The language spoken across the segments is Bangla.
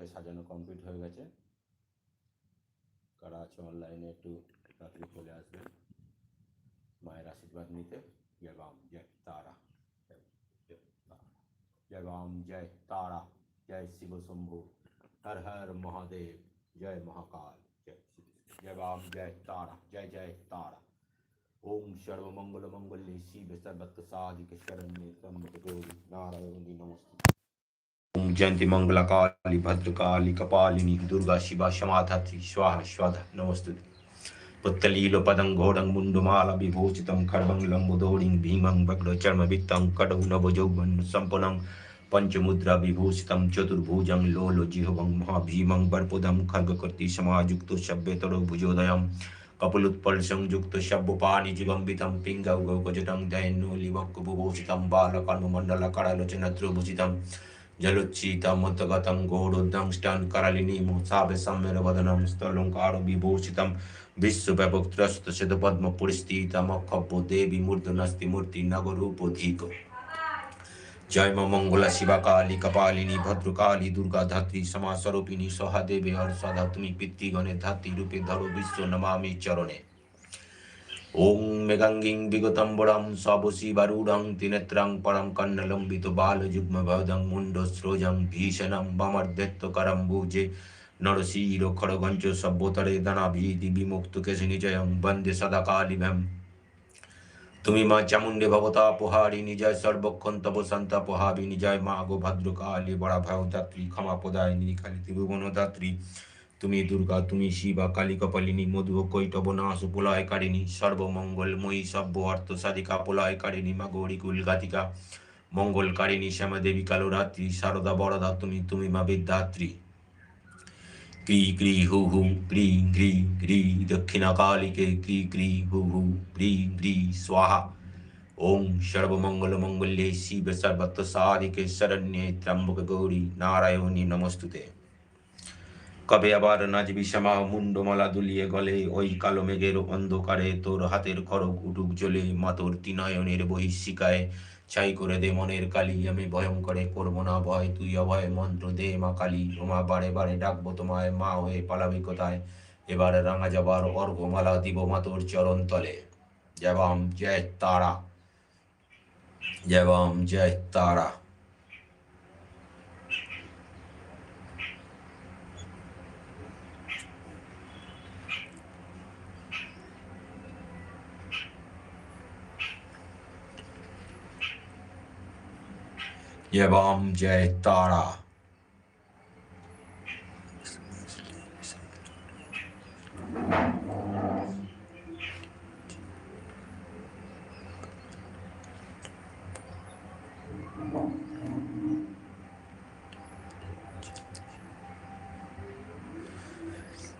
মাকে সাজানো কমপ্লিট হয়ে গেছে কারা আছে অনলাইনে একটু তাড়াতাড়ি চলে আসবেন মায়ের আশীর্বাদ নিতে জয় বাম জয় তারা জয় জয় তারা। জয় বাম জয় তারা জয় শিব শম্ভু হর হর মহাদেব জয় মহাকাল জয় শ্রী জয় বাম জয় তারা জয় জয় তারা ओम सर्वमंगल मंगल्ये शिव सर्वत्र साधिक शरण्ये त्र्यंबके गौरी नारायणी नमस्ते ओम ओम जयंती मंगला काली भद्र काली कपालिनी, दुर्गा, शिवा क्षमाधत्ति स्वाहा स्वाध नमस्तु पुत्तलील, पदं, घोडं मुण्डुमाल विभूषितं खड्गं लम्बुदोडिं भीमं वक्रचर्मवित्तं कडौ नवजौवन् सम्पन्नं पंचमुद्रा, विभूषितं, चतुर्भुजं लोलजिह्वं महाभीमं, बर्पुदं खड्गकृतिसमायुक्तो सभ्यतरो भुजोदयं कपिलुत्पलसंयुक्त शब्बुपाणिजिबम्बितं पिङ्गौ गौकजटं दैन्यो लिवक्कुभूषितं बालकर्ममण्डलकरलोचनद्रुभूषितं जलोच्चितमुद्गतं घोरोद्धं स्टन् करलिनीमो सावे सम्मेरवदनं स्थलङ्कार विभूषितं विश्वव्यापकत्रस्तशतपद्मपुरस्थितमखभ्यो देवी मूर्धनस्ति मूर्ति नगरूपोऽधिक जय मा मंगला शिवा काली कपालिनी भद्रकाली दुर्गा धात्री क्षमा स्वरूपिणी सहा देवे हर सदा तुम्ही पितृगणे ওং মেঘাঙ্গিং বিগতম্বরম সবসি বারুড়ং তিনেত্রং পরম কন্নলম্বিত বাল যুগ্ম ভদং মুন্ড স্রোজং ভীষণম বমর্দেত্য করম ভুজে নরশীর খড়গঞ্চ সভ্যতরে দানাভীতি বিমুক্ত কেশি নিজয়ং বন্দে সদা কালিভম তুমি মা চামুণ্ডে ভবতা পোহারি নিজয় সর্বক্ষণ তব সন্তা পোহাবি নিজয় মা গো ভদ্রকালী বড়া ভয়ত্রী ক্ষমা পদায়িনী নিখালি ত্রিভুবনদাত্রী তুমি দুর্গা, তুমি শিবা কালী কপালিনী মধু কৈটব নাশ প্রলয়কারিণী সর্বমঙ্গলময়ী সভ্য অর্থ সাধিকা প্রলয়কারিণী মা গৌরী কুলঘাতিকা মঙ্গলকারিণী শ্যামা দেবী কালো রাত্রি সারদা, বরদা, তুমি তুমি মা বিদ্যাত্রী। ক্রি ক্রি, হু হু, ক্রি, ঘ্রি ঘ্রি, দক্ষিণা কালিকে ক্রি ক্রি, হু হু, ক্রি, ঘ্রি, স্বাহা। ওম সর্বমঙ্গল মঙ্গল্যে শিব সর্বত্র সাধিকে শরণ্যে ত্রম্বক গৌরী নারায়ণী নমস্তুতে। কবে আবার নাচবি শ্যামা মুন্ডমালা দুলিয়ে গলে? ওই কালো মেঘের অন্ধকারে তোর হাতের খড়গ উঠুক জ্বলে মাতোর তিনয়নের বহিষ্যিকায় ছাই করে দে মনের কালি, আমি ভয়ঙ্করে করব না ভয়। তুই অভয় মন্ত্র দে মা কালী, তোমা বারে বারে ডাকবো তোমায়, মা হয়ে পালাবি কোথায়? এবার রাঙা যাবার অর্ঘমালা দিব মা তোর চরণ তলে। জয় বাম, জয় তারা। জয় বাম, জয় তারা। जय बाम जय तारा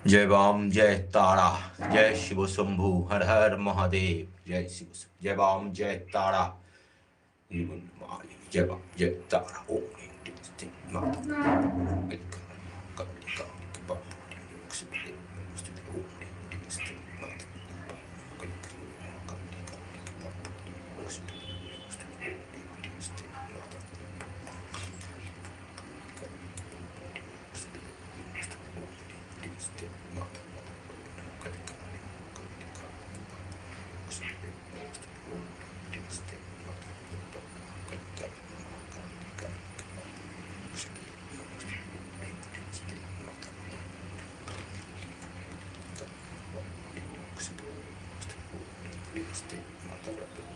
जय बाम जय तारा जय शिव शंभु हर हर महादेव जय शिव। जय बाम जय तारा 言えば言えたらおいでってなった。este, matarlo.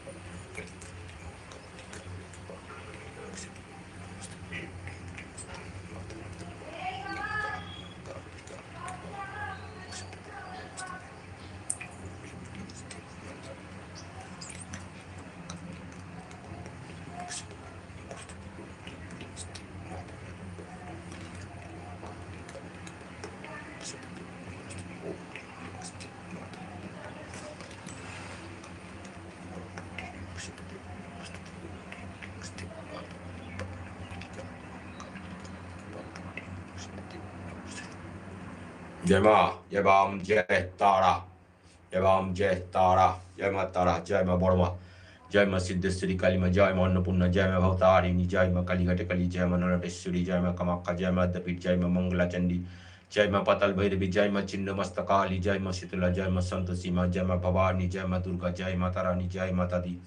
जय माँ जय बाम जय तारा जय बाम जय तारा जय माँ तारा जय माँ बड़मा जय माँ सिद्धेश्वरी काली माँ जय माँ अन्नपूर्णा जय माँ भवतारिणी जय माँ कालीघट काली जय माँ नरटेश्वरी जय माँ कमाक्का जय माँ दपीठ जय माँ मंगला चंडी जय माँ पतल भैरवी जय माँ चिन्ह मस्तकाली जय माँ शीतला जय माँ संत सीमा जय माँ भवानी जय माँ दुर्गा जय माता रानी जय माता दी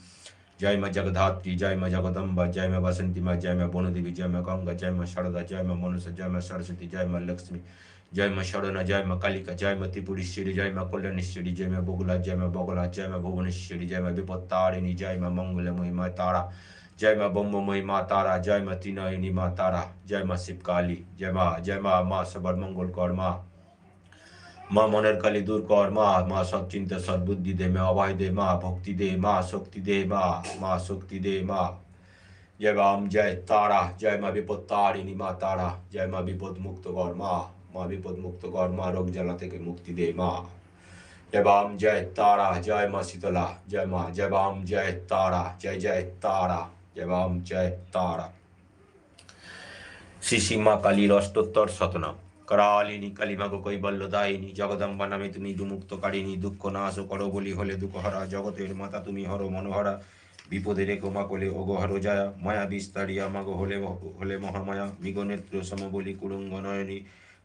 जय माँ जगधात्री जय माँ जगदम्बा जय माँ बसंती माँ जय माँ बोनदेवी जय माँ गंगा जय माँ शारदा जय माँ मनुष्य जय माँ सरस्वती जय माँ लक्ष्मी জয় মা শরণা জয় মা কালিকা জয় মা ত্রিপুরেশ্বরী জয় মা কল্যাণেশ্বরী জয় মা বগুলা জয় মা বগলা জয় মা ভুবনেশ্বরী জয় মা বিপত্তারিণী জয় মা মঙ্গলময়ী মা তারা জয় মা ব্রহ্মময়ী মা তারা জয় মা ত্রিনয়নী মা তারা জয় মা শিব কালী জয় মা জয় মা মা সবার মঙ্গল কর মা মা মনের কালী দূর কর মা মা সব চিন্তা সদ্বুদ্ধি দে মা অভয় দে মা ভক্তি দে মা শক্তি দে মা মা শক্তি দে মা জয় রাম জয় তারা জয় মা বিপদ তারিণী মা তারা জয় মা বিপদ মুক্ত কর মা মা বিপদ মুক্ত কর, মা রোগ জ্বালা থেকে মুক্তি দে, মা। জয় বাম, জয় তারা, জয় মা শীতলা। জয় মা, জয় বাম, জয় তারা, জয় জয় তারা, জয় বাম, জয় তারা। শ্রী সীমা কালীর অষ্টোত্তর শতনাম। করালিনী কালিমাগো কৈবল্য দায়িনী, জগদম্বা নামে তুমি দুমুক্তকারিণী দুঃখ নাশ করো বলি হলে দুঃখহরা জগতের মাতা তুমি হর মনোহরা। বিপদে রেখো মা কোলে ওগহর যায় মায়া বিস্তারিয়া মাগো হলে হলে মহামায়া। মৃগনেত্র সম বলি কুরুঙ্গ নয়নী।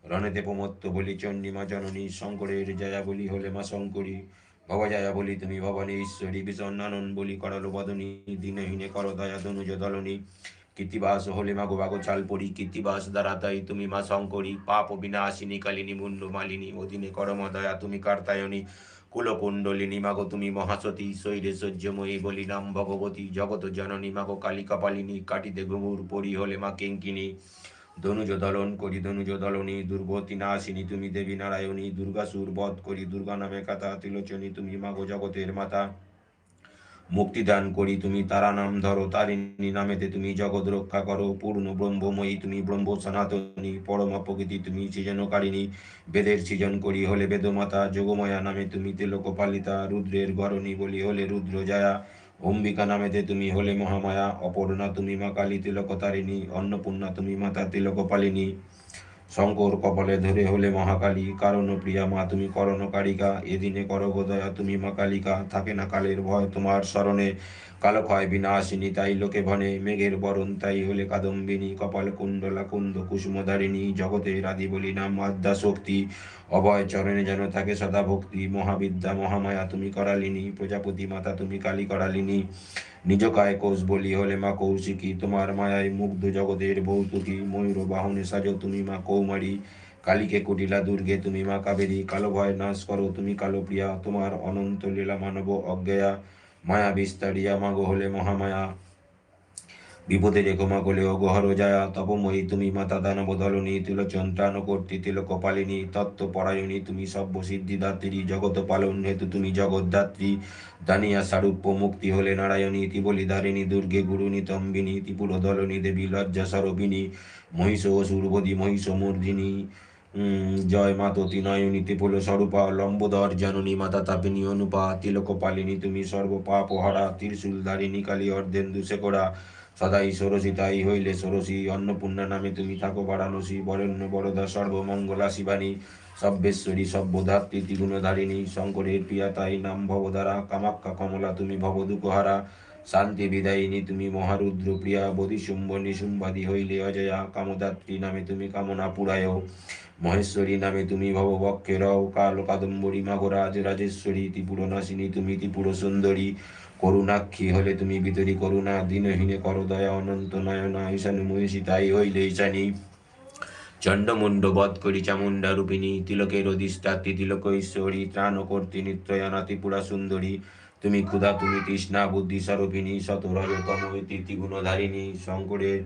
রণেতে প্রমত্ত বলি চণ্ডীমা জননী, শঙ্করের জয়া বলি হলে মা শঙ্করী। ভবজয়া বলি তুমি ভবানী ঈশ্বরী বিষণ্ণানন বলি করল বদনী দিনহীনে কর দয়া দনুজ দলনী। কীর্তিবাস হলে মা গোবাগো চাল পড়ি কীর্তিবাস দ্বারা তাই তুমি মা শঙ্করী। পাপ বিনাশিনী কালিনী মুন্ড মালিনী, অধীনে করম দয়া তুমি কার্তায়নী। কুলকুণ্ডলিনী মাগো তুমি মহাসতী শৈরে সহ্যময়ী বলি নাম ভগবতী। জগত জননী মাগো কালী কপালিনী কাটিতে ঘুমুর পরি হলে মা কেঙ্কিনী। ধনুজ দলন করি ধনুজ দলনী দুর্গতি নাশিনী তুমি দেবী নারায়ণী দুর্গাসুর বধ করি, দুর্গা নামে কাতা তিলোচনী, তুমি মাগো জগতের মাতা। মুক্তি দান করি, তুমি তারা নাম ধরো, তারিণী নামেতে তুমি জগৎ রক্ষা করো, পূর্ণ ব্রহ্মময়ী, তুমি ব্রহ্ম সনাতনী, পরম প্রকৃতি, তুমি সৃজনকারিণী। বেদের সৃজন করি হলে বেদমাতা, যোগময়া নামে তুমি তিলক পালিতা রুদ্রের গরণী বলি হলে রুদ্র জয়া। অম্বিকা নামেতে তুমি হলে মহামায়া, অপর্ণা তুমি মা কালী তিলক তারিণী অন্নপূর্ণা তুমি মাতা তিলক পালিনী শঙ্কর কপালে ধরে হলে মহাকালী, কারণ প্রিয়া মা তুমি করণ কারিকা, এদিনে করবোদয়া দয়া তুমি মা কালিকা, থাকে না কালের ভয় তোমার স্মরণে। কালো ক্ষয় বিনাশিনী তাই লোকে ভনে, মেঘের বরণ তাই হলে কাদম্বিনী কপাল কুণ্ডলা কুন্দ কুসুমধারিণী, জগতের আদি বলি নাম আদ্যা শক্তি অভয় চরণে যেন থাকে সদা ভক্তি, মহাবিদ্যা, মহামায়া তুমি করালিনী, প্রজাপতি মাতা তুমি কালী করালিনী। নিজ কায় কোষ বলি হলে মা কৌশিকী, তোমার মায়ায় মুগ্ধ জগতের ভৌতুকী, ময়ূর বাহনে সাজো তুমি মা কৌমারী, কালীকে কুটিলা দুর্গে তুমি মা কাবেরী কালো ভয় নাশ করো তুমি কালো প্রিয়া তোমার অনন্ত লীলা মানব অজ্ঞয়া। মায়া বিস্তারিয়া, মাগো হলে মহামায়া। বিপদে রেখো মা অগহর যায়া তপময়ী তুমি মাতা দানব দলনী তিলোচন ত্রাণ কর্তী তিল কপালিনী তত্ত্ব পরায়ণী তুমি সব্য সিদ্ধিদাত্রী জগত পালন হেতু তুমি জগদ্ধাত্রী দানিয়া সারূপ্য মুক্তি হলে নারায়ণী তিবলি ধারিণী দুর্গে গুরুনি তম্বিনী ত্রিপুর দলনী দেবী লজ্জা সরবিনী মহিষ সুরবদী মহিষ মর্দিনী জয় মাততি নয়নী ত্রিপুল স্বরূপা, লম্বোদর জননী মাতা তাপিনী অনুপা তিলক পালিনী তুমি সর্বপাপ হরা ত্রিশূল ধারিণী কালী অর্ধেন্দু শেখরা, সদাই ষোড়শী তাই হইলে ষোড়শী অন্নপূর্ণা নামে তুমি থাকো বারাণসী, বরেণ্য বরদা সর্বমঙ্গলা শিবানী সব্যেশ্বরী সভ্যধাত্রী ত্রিগুণধারিণী, শঙ্করের প্রিয়া তাই নাম ভবধারা কামাক্কা কমলা তুমি ভবদুকহারা শান্তি বিদায়িনী তুমি মহারুদ্র প্রিয়া বধিশুম্ভ নিশুম্বাদী হইলে অজয়া, কামদাত্রী নামে তুমি কামনা পুরায়। মহেশ্বরী নামে তুমি ভববক্ষেরও কাল কাদম্বরী, মাগরাজ, রাজেশ্বরী ত্রিপুর নাসিনী তুমি ত্রিপুর সুন্দরী করুণাক্ষী হলে তুমি বিতরী করুণা, দিনহীনে কর দয়া, অনন্ত নয়না, ঈশানু মহিষী তাই হইলে ঈশানী। চণ্ডমুণ্ড বধ করি চামুণ্ডা রূপিণী, তিলকের অধিষ্ঠাত্রী, তিলক ঈশ্বরী ত্রাণ কর্তী নিত্রয়ানা, ত্রিপুরা সুন্দরী। তুমি ক্ষুধা, তুমি তৃষ্ণা, বুদ্ধি স্বরূপিণী শত রজতম ইতি শঙ্করের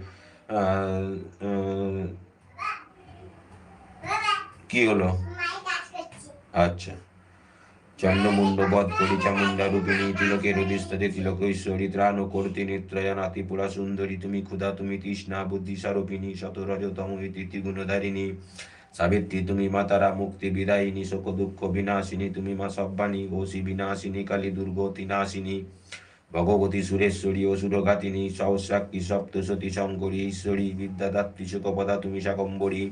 কি হলো? আচ্ছা। চন্ডমুণ্ড বধ করি চামুণ্ডা রূপিণী তিলকের অধিষ্ঠাতে তিলক ঈশ্বরী ত্রাণ কর্তী নিত্রয়ানা ত্রিপুরা সুন্দরী, তুমি ক্ষুধা, তুমি তৃষ্ণা, বুদ্ধি স্বরূপিণী শত রজতম ইতি গুণধারিণী সাবিত্রী, তুমি মাতারা মুক্তি বিদায়িনী, শোক দুঃখ বিনাশিনী, তুমি মা সব্বানী ঘোষী বিনাশিনী, কালী দুর্গতি নাশিনী ভগবতী সুরেশ্বরী ও সুরঘাতিনী সহস্রাক্ষী সপ্তসতী শঙ্করী, ঈশ্বরী, বিদ্যাদাত্রী, শোকপদা, তুমি শাকম্বরী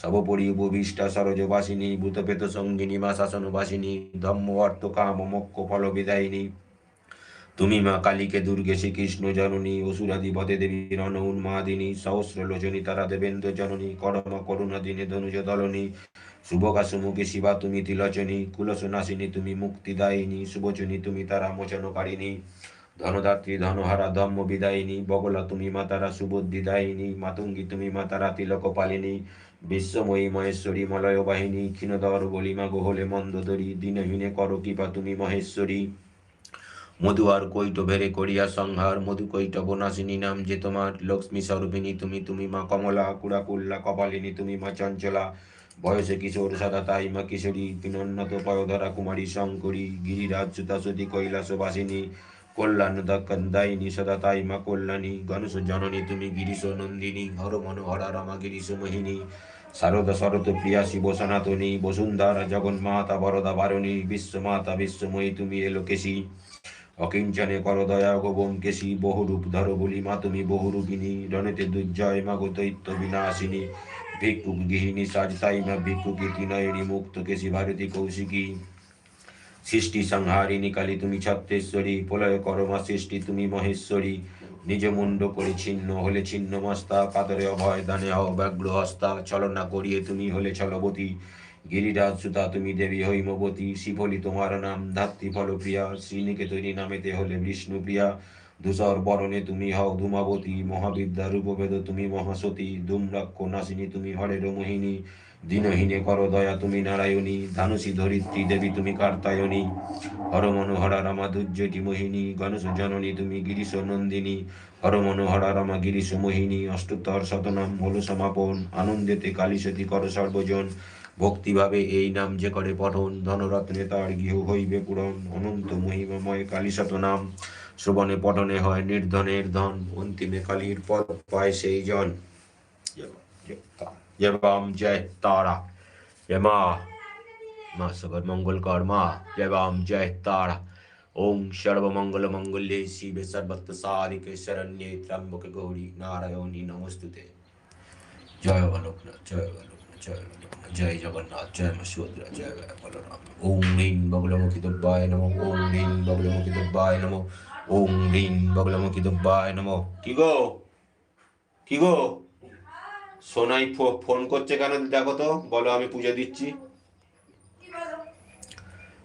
সর্বোপরি উপবিষ্টা সরজবাসিনী ভূতপেত সঙ্গিনী, মা শাসনবাসিনী ধম্ম অর্থ কাম মোক্ষ ফল বিদায়িনী তুমি মা কালীকে, দুর্গে শ্রীকৃষ্ণ জননী অসুরাধিপতে দেবী রণ উন্মাদিনী সহস্র লোচনী তারা দেবেন্দ্র জননী, করম করুণা দিনে ধনুজ দলনী শুভকা সুমুখী শিবা তুমি তিলচনী কুলসনাশিনী তুমি মুক্তিদায়িনী, শুভচনী তুমি তারা মোচনকারিণী, ধনদাত্রী ধনহারা ধম্ম বিদায়িনী, বগলা তুমি মাতারা সুবুদ্ধিদায়িনী, মাতঙ্গী তুমি মা তারা তিলক পালিনী বিশ্বময়ী মহেশ্বরী মলয় বাহিনী ক্ষীণদর বলিমা গোহলে মন্দদরি, দিনহীনে কর কৃপা তুমি মহেশ্বরী। মধু আর কৈট ভেরে করিয়া সংহার, মধু কৈট বনাসিনী নাম যে তোমার। লক্ষ্মী স্বরূপিনী তুমি তুমি মা কমলা, কুড়া কুল্লা, কপালিনী, তুমি মা চঞ্চলা। বয়সে কিশোর, সাদা তাই মা কিশোরী পিনন্নত পয়ধরা কুমারী, শঙ্করী, গিরিরাজ সুতাসতী কৈলাসবাসিনী কল্যাণ দায়িনী সদা তাই মা কল্যাণী, গণেশ জননী, তুমি গিরিশ নন্দিনী হর মনোহরা রমা গিরিশ মোহিনী, শারদ শরত প্রিয়া শিব সনাতনী, বসুন্ধরা জগন্মাতা বরদা বারণী, বিশ্বমাতা বিশ্বময়ী, তুমি এলোকেশী অকিঞ্চনে কর দয়া গোবম কেশী বহুরূপ ধর বলি মা তুমি বহুরূপিনী রণেতে দুর্জয় মাগো দৈত্য বিনাশিনী, ভিক্ষুক গৃহিণী সাজ তাই মা, ভিক্ষুকি তিনয়নী মুক্ত কেশী ভারতী কৌশিকী। সৃষ্টি সংহারিণী কালী, তুমি ছত্রেশ্বরী প্রলয় করমা সৃষ্টি, তুমি মহেশ্বরী। নিজ মুন্ড পরিচ্ছিন্ন হলে ছিন্ন মস্তা, কাতরে অভয় দানে হও ব্যগ্র হস্তা ছলনা করিয়ে তুমি হলে ছলবতী। গিরিরাজ সুতা তুমি দেবী হৈমবতী শিফলি তোমার নাম, ধাত্রী ফলপ্রিয়া, শ্রীনিকেতনী নামেতে হলে বিষ্ণুপ্রিয়া। ধূসর বরণে তুমি হও ধূমাবতী, মহাবিদ্যা রূপভেদ তুমি মহাসতী, ধূম্রাক্ষ নাসিনী তুমি হরের মোহিনী দিনহীনে কর দয়া তুমি নারায়ণী, ধানুষী ধরিত্রী দেবী তুমি কার্তায়নী। হর মনোহরা রামা দুর্যটি মোহিনী, গণেশ জননী তুমি গিরিশ নন্দিনী। হর মনোহরা রামা গিরিশ মোহিনী অষ্টোত্তর শতনাম হল সমাপন আনন্দেতে কালীসতী কর সর্বজন। ভক্তিভাবে এই নাম যে করে পঠন, ধনরত্নে তার গৃহ হইবে পূরণ। অনন্ত মহিমাময় কালী শতনাম শ্রবণে পঠনে হয় নির্ধনের ধন, অন্তিমে কালীর পদ পায় সেই জন। জয় জয় তারা। জয় মা মা সবর মঙ্গল কর মা। জয় জয় তারা। ওম সর্বমঙ্গল মঙ্গলে শিবে সর্বত্র সারিকে শরণ্যে ত্রম্বকে গৌরী নারায়ণী নমস্তুতে। জয় বালকনাথ জয় বালক মানে জয় জগন্নাথ, জয় মা সুভদ্রা, জয় বলরাম ওং রিং বগলমুখী দুব্বায় নম, ওং রিং বগলমুখী দুব্বায় নম, ওং রিং বগলমুখী দুব্বায় নম। কি গো? কি গো? সোনাই ফোন করছে কেন দেখো তো, বলো আমি পুজো দিচ্ছি।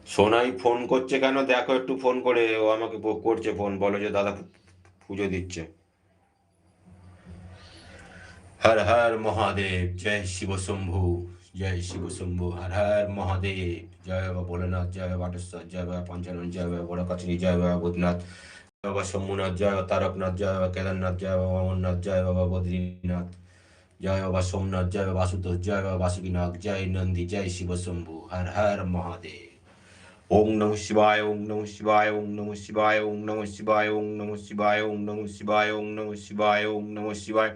সোনাই ফোন করছে কেন? দেখো একটু ফোন করে, ও আমাকে করছে ফোন, বলো যে দাদা পুজো দিচ্ছে। हर हर महादेव जय शिव शंभु जय शिव शंभु हर हर महादेव जय बाबा भोलेनाथ जय वाटेश्वर जय बाबा पंचानन जय बाबा बड़ा जय बाबा बुद्धनाथ जय बाबा शंभुनाथ जय बाबा तारकनाथ जय बाबा केदारनाथ जय बाबा अमरनाथ जय बाबा बद्रीनाथ जय बाबा सोमनाथ जय बाबा वासुदेव जय बाबा वासुकीनाथ जय नंदी जय शिव शंभु हर हर महादेव ओम नमः शिवाय ओम नमः शिवाय ओम नमः शिवाय ओम नमः शिवाय ओम नमः शिवाय ओम नमः शिवाय ओम नमः शिवाय ओम नमः शिवाय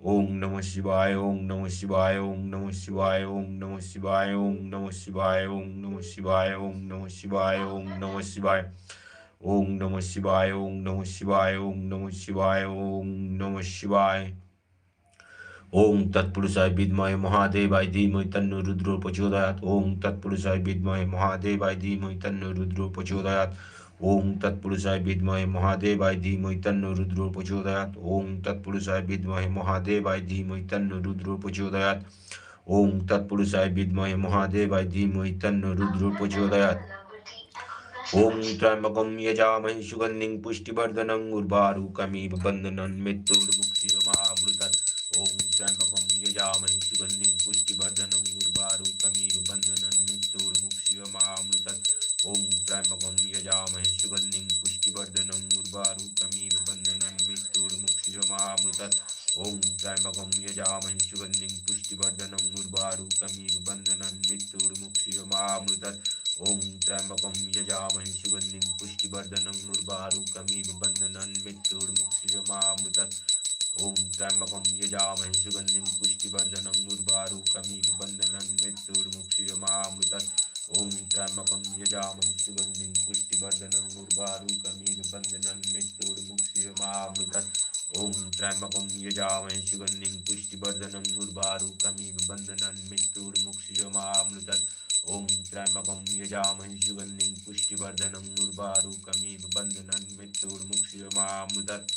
ओम नमः शिवाय ओम नमः शिवाय ओम नमः शिवाय ओम नमः शिवाय ओम नमः शिवाय ओम नमः शिवाय ओम नमः शिवाय ओम नमः शिवाय ओम नमः शिवाय ओम नमः शिवाय ओम नमः शिवाय ओम नमः शिवाय ओम तत्पुरुषाय विद्महे महादेवाय धीमहि तन्नो रुद्रो प्रचोदयात् ओम तत्पुरुषाय विद्महे महादेवाय धीमहि तन्नो रुद्रो प्रचोदयात् ओम तत्पुरुषाय विद्महे महादेवाय धीमहि तन्नो रुद्रो प्रचोदयात्। ओम तत्पुरुषाय विद्महे महादेवाय धीमहि तन्नो रुद्रो प्रचोदयात्। ओम तत्पुरुषाय विद्महे महादेवाय धीमहि तन्नो रुद्रो प्रचोदयात्। ओम त्र्यम्बकं यजामहे सुगन्धिं पुष्टिवर्धनं उर्वारुकमिव बन्धनं मृत्युर्मुक्षिय महामृतत् ओम त्र्यम्बकं यजामहे सुगन्धिं पुष्टिवर्धनं उर्वारुकमिव बन्धनं मृत्युर्मुक्षिय महामृतत् ओम त्र्यंबकम यजामहे सुगन्धिं पुष्टिवर्धनम् उर्वारुकमिव बन्धनं मृत्युर्मुक्षुजमामृतत् ॐ त्र्यंबकं यजामहे सुगन्धिं पुष्टिवर्धनम् उर्वारुकमिव बन्धनं मृत्युर्मुक्षुजमामृतत् ॐ त्र्यंबकं यजामहे सुगन्धिं पुष्टिवर्धनम् उर्वारुकमिव बन्धनं मृत्युर्मुक्षुजमामृतत् ॐ त्र्यंबकं यजामहे सुगन्धिं पुष्टिवर्धनम् उर्वारुकमिव बन्धनं मृत्युर्मुक्षुजमामृतत् ओम त्र्यंबकम यजामहि सुगंधिं पुष्टिवर्धनं उर्वारुकमिव बन्धनं मृत्युर्मुक्षिरमावृतत् ओम त्र्यंबकम यजामहि सुगंधिं पुष्टिवर्धनं उर्वारुकमिव बन्धनं मृत्युर्मुक्षिरमावृतत् ओम त्र्यंबकम यजामहि सुगंधिं पुष्टिवर्धनं उर्वारुकमिव बन्धनं मृत्युर्मुक्षिरमावृतत्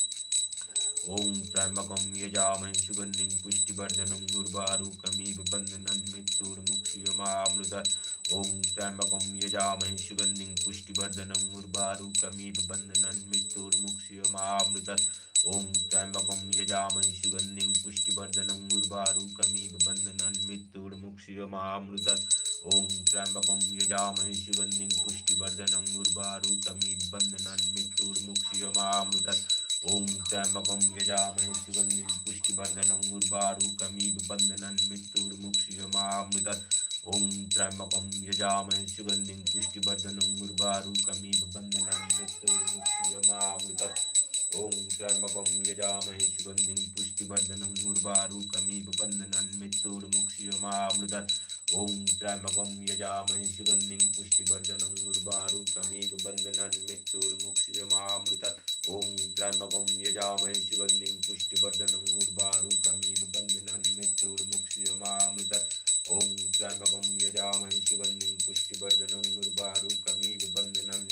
ओम त्र्यंबकम यजामहे सुगंधिं पुष्टिवर्धनं उर्वारुकमिव बन्धनं मृत्युर्मुक्षिरमावृतत् ॐ त्र्यम्बकं यजामहे सुगन्धिं पुष्टिवर्धनं उर्वारुकमिव बन्धनं मृत्युर्मुक्ष्य मामृतत् ॐ त्र्यम्बकं यजामहे सुगन्धिं पुष्टिवर्धनं उर्वारुकमिव बन्धनं मृत्युर्मुक्ष्य मामृतत् ॐ त्र्यम्बकं यजामहे सुगन्धिं पुष्टिवर्धनं उर्वारुकमिव बन्धनं मृत्युर्मुक्ष्य मामृतत् ॐ त्र्यम्बकं यजामहे सुगन्धिं पुष्टिवर्धनं उर्वारुकमिव बन्धनं मृत्युर्मुक्ष्य मामृतत् ओम त्र्यंबक यजामहे सुगंधिं पुष्टिवर्धनं उर्वारुकमेव बन्धनं बंधनमृत ओम त्र्यंबक यजामहे सुगंधि पुष्टिवर्धन बन्धनं बंधनमृतोर्मुक्षयमामृत ओम त्र्यंबक यजामहे सुगंधि पुष्टिवर्धन बन्धनं बंधनमृतोर्मुक्षयमामृत ओम त्र्यंबक यजामहे सुगंधि पुष्टिवर्धन उर्वाकमीव सर्वं यजामहि सुगन्धिं पुष्टिवर्धनं निर्वारुकमिव बन्धनं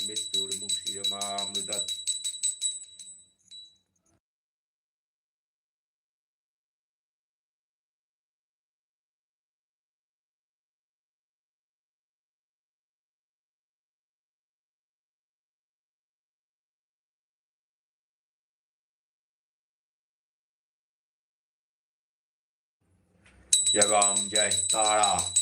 जगाम जय तारा।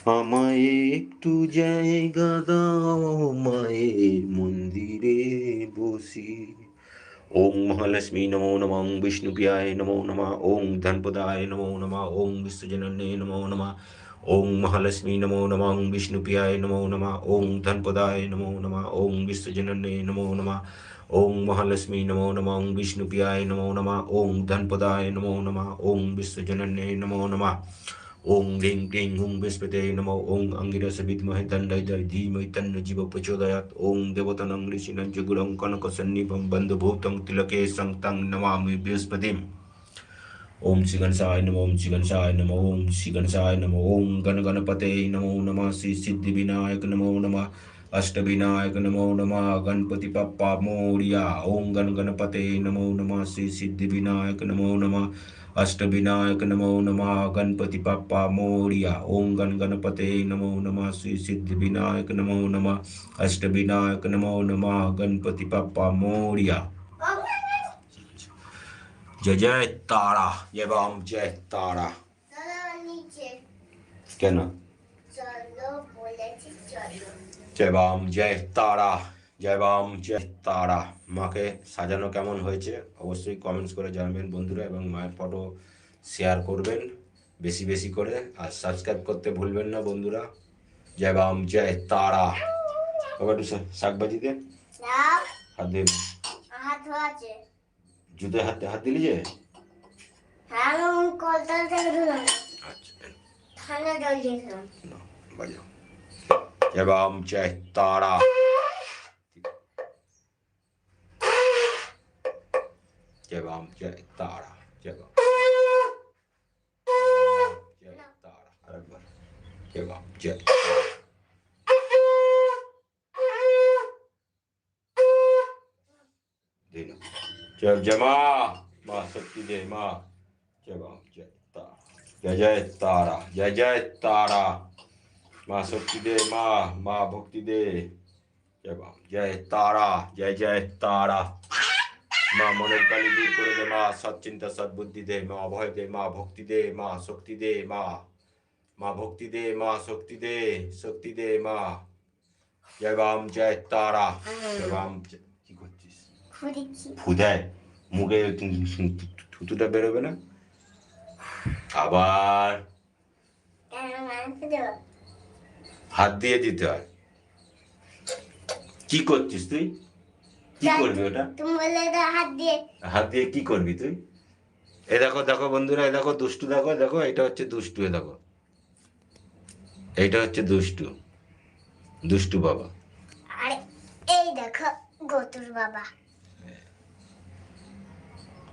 আমায় একটু জায়গা দাও মায়ের মন্দিরে বসি ওং মহালক্ষ্মী নমো নম বিষ্ণুপ্রিয়ায় নমো নম ওং ধনপদায় নমো নম ওং বিশ্বজনন্যে নমো নম ওং মহালক্ষ্মী নমো নম বিষ্ণুপ্রিয়ায় নমো নম ওং ধনপদায় নমো নম ওং বিশ্বজনন্যে নমো নম ওং মহালক্ষ্মী নমো নমঃ ওং বিষ্ণুপ্রিয়ায় নমো নমঃ ওং ধনপদায় নমো নমঃ ওং বিশ্বজনন্যে নমো নমঃ ओं ह्रीं क्लीं हुं बृहस्पते नमो ओं अंगिरस विद्महे तन्नय धीमहि तन्न जीव प्रचोदयात् ओं देवतनं ऋषिनं च गुरं कनकसन्निभं बन्धुभूतं तिलके सङ्क्तं नमामि बृहस्पतिम् ओम श्री गणसाय नमो ओम श्री गणसाय नमो ओम श्री गणसाय नमो ओम गण गणपते नमो नमः श्री सिद्धि विनायक नमो नम अष्ट विनायक नमो नम गणपति पप्पा मोरिया ओम गण गणपते नमो नम श्री सिद्धि विनायक नमो नमः अष्टविनायक नमो नमः गणपति पप्पा मोरिया ओम गण गणपते नमो नमः श्री सिद्ध विनायक नमो नमः अष्टविनायक नमो नमः गणपति पप्पा मोरिया। जय जय तारा जय बाम जय तारा। क्या ना जय राम जय तारा। জয় বাম জয় তারা। মাকে সাজানো কেমন হয়েছে অবশ্যই কমেন্টস করে জানাবেন বন্ধুরা এবং মায়ের ফটো শেয়ার করবেন বেশি বেশি করে। আর সাবস্ক্রাইব করতে ভুলবেন না বন্ধুরা। জয় বাম জয় তারা। বাবা একটু শা- শাকভাজি দে হাত দিয়ে নে। হাত ধোয়া আছে জুতো হাতে হাত দিলি যে? হ্যাঁ আচ্ছা। বাজাও। জয় বাম জয় তারা। जय जय तारा जय राम जमा माँ शक्ति जय माँ जय राम जय तारा जय जय तारा जय जय तारा माँ शक्ति दे माँ माँ भक्ति दे जय राम जय तारा जय जय तारा মা মনের কালি দূর করে দে মা সৎচিন্তা সদ্বুদ্ধি দে মা অভয় দে মা ভক্তি দে মা শক্তি দে মা। মা ভক্তি দে মা শক্তি দে শক্তি দে মা। জয় বাম জয় তারা। জয় বাম কি করছিস? ফুদায় মুখে থুতুটা বেরোবে না? আবার হাত দিয়ে দিতে হয়। কি করছিস তুই? কি করবি ওটা? হাত দিয়ে। হাত দিয়ে কি করবি তুই? এ দেখো দেখো বন্ধুরা এ দেখো দুষ্টু দেখো দেখো এটা হচ্ছে দুষ্টু এ দেখো। এইটা হচ্ছে দুষ্টু দুষ্টু বাবা। আরে এই দেখো গতুর বাবা।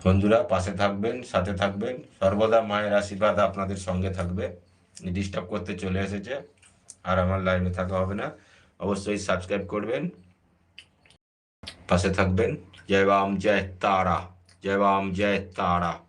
বন্ধুরা পাশে থাকবেন সাথে থাকবেন। সর্বদা মায়ের আশীর্বাদ আপনাদের সঙ্গে থাকবে। ডিস্টার্ব করতে চলে এসেছে আর আমার লাইনে থাকা হবে না। অবশ্যই সাবস্ক্রাইব করবেন। পাশে থাকবেন। জয় বাম জয় তারা। জয় বাম জয় তারা।